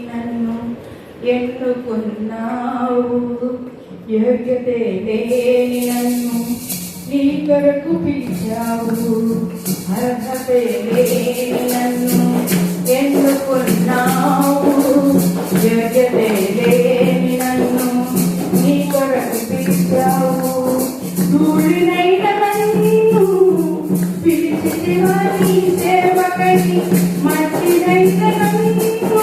నన్ను ఎన్నుకున్నావు? యోగ్యతే లేని నన్ను నీ కొరకు పిలిచావు. అర్హతే లేని నన్ను ఎన్నుకున్నావు? యోగ్యతే లేని నన్ను నీ కొరకు పిలిచావు. ధూళినైన నన్ను శ్రీమతి సేవకటి మట్టి దైతనందు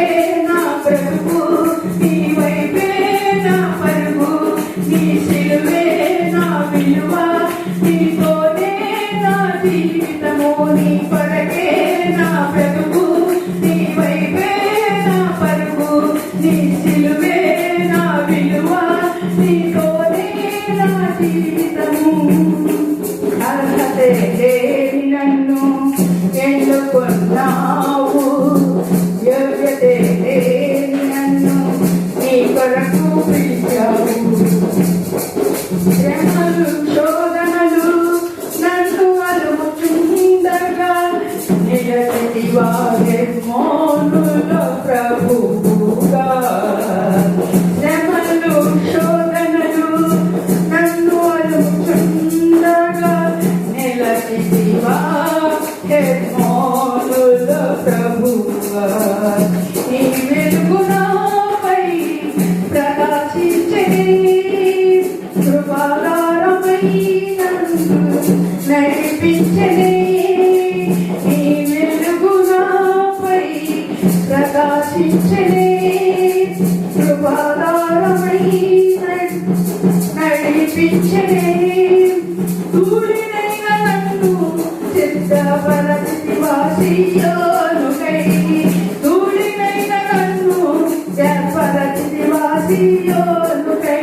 ചേർന്ന പ്രഭു Obrigado. రక్షించడే కృపాదారమైన నడిపించడే కూడినైన నన్ను చిత్తవరణ నివాసియోనుకై కూడినైన నన్ను జపరణ నివాసియోనుకై